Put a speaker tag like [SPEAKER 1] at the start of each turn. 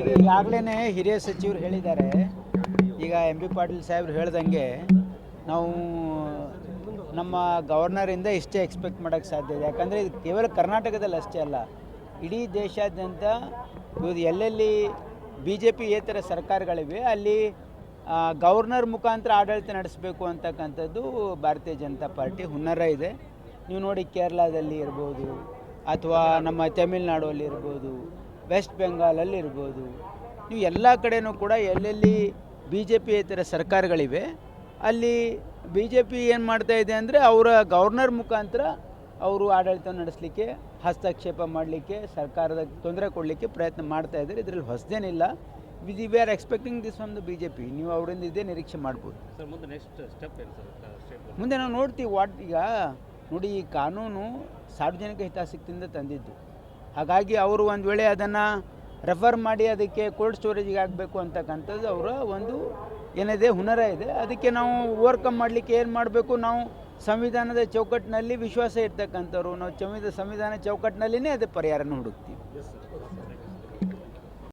[SPEAKER 1] ಈಗ ಈಗಾಗಲೇ ಹಿರಿಯ ಸಚಿವರು ಹೇಳಿದ್ದಾರೆ. ಈಗ ಎಂ ಬಿ ಪಾಟೀಲ್ ಸಾಹೇಬ್ರು ಹೇಳ್ದಂಗೆ ನಾವು ನಮ್ಮ ಗವರ್ನರಿಂದ ಇಷ್ಟೇ ಎಕ್ಸ್ಪೆಕ್ಟ್ ಮಾಡೋಕ್ಕೆ ಸಾಧ್ಯ ಇದೆ. ಯಾಕಂದರೆ ಇದು ಕೇವಲ ಕರ್ನಾಟಕದಲ್ಲಿ ಅಷ್ಟೇ ಅಲ್ಲ, ಇಡೀ ದೇಶಾದ್ಯಂತ ಇವತ್ತು ಎಲ್ಲೆಲ್ಲಿ ಬಿ ಜೆ ಪಿ ಏತರ ಸರ್ಕಾರಗಳಿವೆ, ಅಲ್ಲಿ ಗವರ್ನರ್ ಮುಖಾಂತರ ಆಡಳಿತ ನಡೆಸಬೇಕು ಅಂತಕ್ಕಂಥದ್ದು ಭಾರತೀಯ ಜನತಾ ಪಾರ್ಟಿ ಹುನ್ನರ ಇದೆ. ನೀವು ನೋಡಿ ಕೇರಳದಲ್ಲಿ ಇರ್ಬೋದು, ಅಥವಾ ನಮ್ಮ ತಮಿಳ್ನಾಡಲ್ಲಿ ಇರ್ಬೋದು ವೆಸ್ಟ್ ಬೆಂಗಾಲಲ್ಲಿ ಇರ್ಬೋದು. ನೀವು ಎಲ್ಲ ಕಡೆನೂ ಕೂಡ ಎಲ್ಲೆಲ್ಲಿ ಬಿ ಜೆ ಪಿ ಇತರ ಸರ್ಕಾರಗಳಿವೆ ಅಲ್ಲಿ ಬಿ ಜೆ ಪಿ ಏನು ಮಾಡ್ತಾ ಇದೆ ಅಂದರೆ ಅವರ ಗವರ್ನರ್ ಮುಖಾಂತರ ಅವರು ಆಡಳಿತ ನಡೆಸಲಿಕ್ಕೆ ಹಸ್ತಕ್ಷೇಪ ಮಾಡಲಿಕ್ಕೆ ಸರ್ಕಾರದ ತೊಂದರೆ ಕೊಡಲಿಕ್ಕೆ ಪ್ರಯತ್ನ ಮಾಡ್ತಾ ಇದ್ದಾರೆ. ಇದರಲ್ಲಿ ಹೊಸದೇನಿಲ್ಲ. We we are expecting this from the B J P ನೀವು ಅವರಿಂದ ಇದೇ ನಿರೀಕ್ಷೆ ಮಾಡ್ಬೋದು.
[SPEAKER 2] ಸರ್ ಮುಂದೆ ನೆಕ್ಸ್ಟ್ ಸ್ಟೆಪ್ ಏನು ಸರ್ ಸ್ಟೆಪ್
[SPEAKER 1] ಮುಂದೆ ನಾವು ನೋಡ್ತೀವಿ ವಾಟ್ ಈಗ ನೋಡಿ ಈ ಕಾನೂನು ಸಾರ್ವಜನಿಕ ಹಿತಾಸಕ್ತಿಯಿಂದ ತಂದಿದ್ದು. ಹಾಗಾಗಿ ಅವರು ಒಂದು ವೇಳೆ ಅದನ್ನು ರೆಫರ್ ಮಾಡಿ ಅದಕ್ಕೆ ಕೋಲ್ಡ್ ಸ್ಟೋರೇಜಿಗೆ ಆಗಬೇಕು ಅಂತಕ್ಕಂಥದ್ದು ಅವರ ಒಂದು ಏನಿದೆ ಹುನರ ಇದೆ. ಅದಕ್ಕೆ ನಾವು ಓವರ್ಕಮ್ ಮಾಡಲಿಕ್ಕೆ ಏನು ಮಾಡಬೇಕು? ನಾವು ಸಂವಿಧಾನದ ಚೌಕಟ್ಟಿನಲ್ಲಿ ವಿಶ್ವಾಸ ಇರ್ತಕ್ಕಂಥವ್ರು. ನಾವು ಸಂವಿಧಾನ ಸಂವಿಧಾನ ಚೌಕಟ್ಟಿನಲ್ಲಿನೇ ಅದು ಪರಿಹಾರನ ಹುಡುಕ್ತೀವಿ.